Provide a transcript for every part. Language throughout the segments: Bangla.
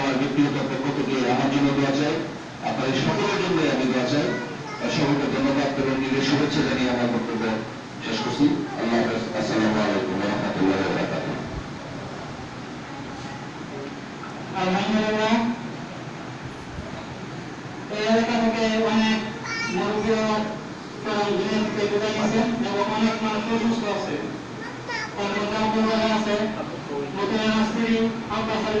আমার ব্যক্তিগত পক্ষ থেকে আমার জন্য দোয়া চাই। আপনার এই সকলের জন্য আমি দোয়া চাই। সকলকে ধন্যবাদ এবং নিজের শুভেচ্ছা জানিয়ে আমার বক্তব্য শেষ করছি। আল্লাহ আসসালামু আলাইকুম রহমতুল্লাহ অনেক আছে। আব্বাস আলী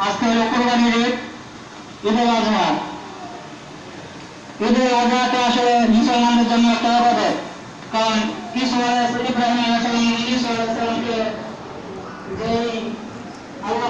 আজকে হলো কোরবানির ঈদ ঈদুল আজহা ঈদুল আজহাটা আসলে মুসলমানদের জন্য একটা অবাধে কারণ কিছু ইব্রাহিম আলাইহিস সালাম ঈসা যেই আল্লাহ